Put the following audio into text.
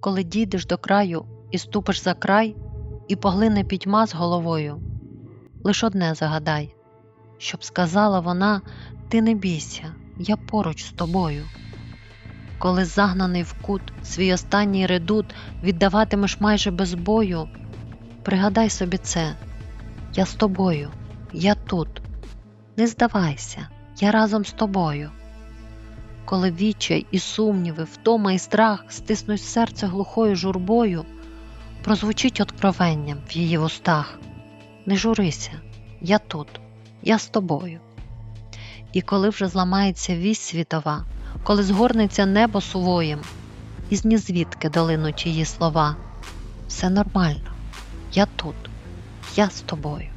коли дійдеш до краю і ступиш за край, і поглине пітьма з головою, лиш одне загадай, щоб сказала вона, ти не бійся, я поруч з тобою. Коли загнаний в кут свій останній редут віддаватимеш майже без бою, пригадай собі це, я з тобою, я тут. Не здавайся, я разом з тобою. Коли відчай і сумніви, втома і страх стиснуть серце глухою журбою, прозвучить откровенням в її вустах. Не журися, я тут, я з тобою. І коли вже зламається вісь світова, коли згорнеться небо сувоєм, із нізвідки долинуть її слова. Все нормально, я тут, я з тобою.